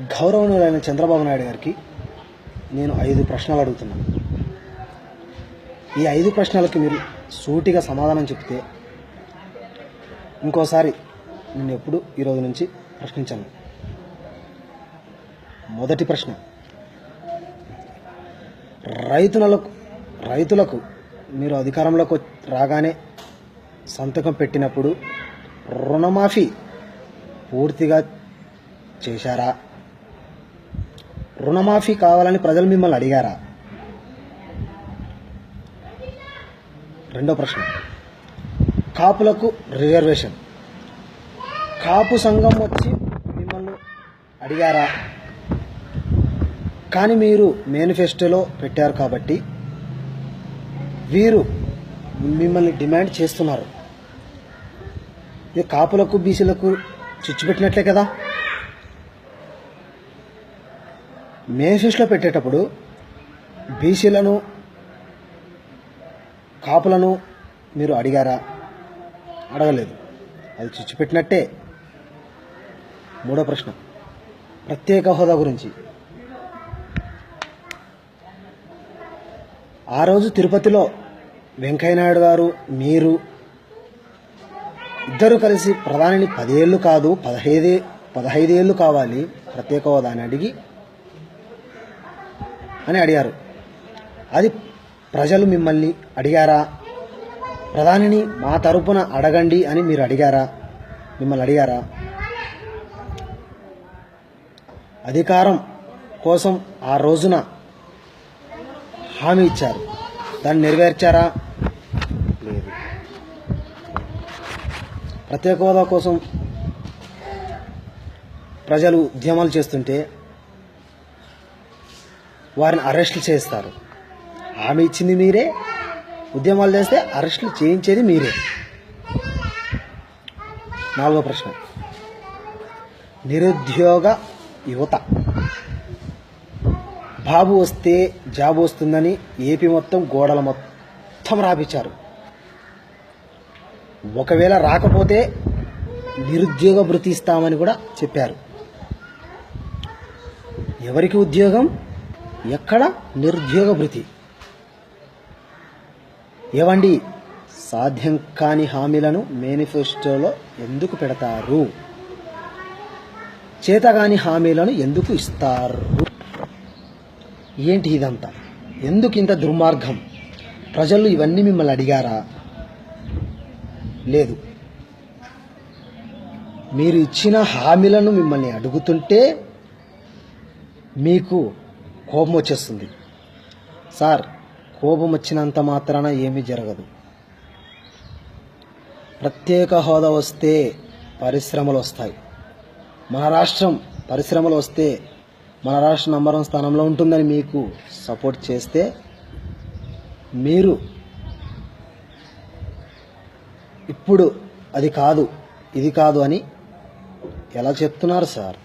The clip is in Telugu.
గౌరవనీయులైన చంద్రబాబు నాయుడు గారికి నేను ఐదు ప్రశ్నలు అడుగుతున్నాను. ఈ ఐదు ప్రశ్నలకి మీరు సూటిగా సమాధానం చెప్తే ఇంకోసారి నేను ఎప్పుడు ఈరోజు నుంచి ప్రశ్నించాను. మొదటి ప్రశ్న. రైతులకు రైతులకు మీరు అధికారంలోకి రాగానే సంతకం పెట్టినప్పుడు రుణమాఫీ పూర్తిగా చేశారా? రుణమాఫీ కావాలని ప్రజలు మిమ్మల్ని అడిగారా? రెండో ప్రశ్న. కాపులకు రిజర్వేషన్. కాపు సంఘం వచ్చి మిమ్మల్ని అడిగారా? కానీ మీరు మేనిఫెస్టోలో పెట్టారు కాబట్టి వీరు మిమ్మల్ని డిమాండ్ చేస్తున్నారు. ఇది కాపులకు బీసీలకు చిచ్చు పెట్టినట్లే కదా? మేనిఫెస్టోలో పెట్టేటప్పుడు బీసీలను కాపులను మీరు అడిగారా? అడగలేదు. అది చిచ్చిపెట్టినట్టే. మూడో ప్రశ్న. ప్రత్యేక హోదా గురించి. ఆ రోజు తిరుపతిలో వెంకయ్యనాయుడు గారు మీరు ఇద్దరు కలిసి ప్రధానిని పదేళ్ళు కాదు పదహైదే పదహైదేళ్ళు కావాలి ప్రత్యేక హోదా అని అడిగి అని అడిగారు. అది ప్రజలు మిమ్మల్ని అడిగారా? ప్రధానిని మా తరపున అడగండి అని మీరు అడిగారా? మిమ్మల్ని అడిగారా? అధికారం కోసం ఆ రోజున హామీ ఇచ్చారు. దాన్ని నెరవేర్చారా? లేదు. ప్రత్యేక హోదా కోసం ప్రజలు ఉద్యమాలు చేస్తుంటే వారిని అరెస్టులు చేస్తారు. హామీ ఇచ్చింది మీరే ఉద్యమాలు చేస్తే అరెస్టులు చేయించేది మీరే. నాలుగో ప్రశ్న. నిరుద్యోగ యువత. బాబు వస్తే జాబ్ వస్తుందని ఏపీ మొత్తం గోడల మొత్తం రాపించారు ఒకవేళ రాకపోతే నిరుద్యోగ భృతి ఇస్తామని కూడా చెప్పారు. ఎవరికి ఉద్యోగం? ఎక్కడ? నిరుద్యోగ భృతి. ఏవండి? సాధ్యం కాని హామీలను మేనిఫెస్టోలో ఎందుకు పెడతారు? చేతగాని హామీలను ఎందుకు ఇస్తారు? ఏంటి ఇదంతా? ఎందుకు ఇంత దుర్మార్గం? ప్రజలు ఇవన్నీ మిమ్మల్ని అడిగారా? లేదు. మీరు ఇచ్చిన హామీలను మిమ్మల్ని అడుగుతుంటే మీకు కోపం వచ్చేస్తుంది. సార్ కోపం వచ్చినంత మాత్రాన ఏమీ జరగదు. ప్రత్యేక హోదా వస్తే పరిశ్రమలు వస్తాయి. మన రాష్ట్రం పరిశ్రమలు వస్తే మన రాష్ట్రం నంబర్ వన్ స్థానంలో ఉంటుందని మీకు సపోర్ట్ చేస్తే మీరు ఇప్పుడు అది కాదు ఇది కాదు అని ఎలా చెప్తున్నారు సార్?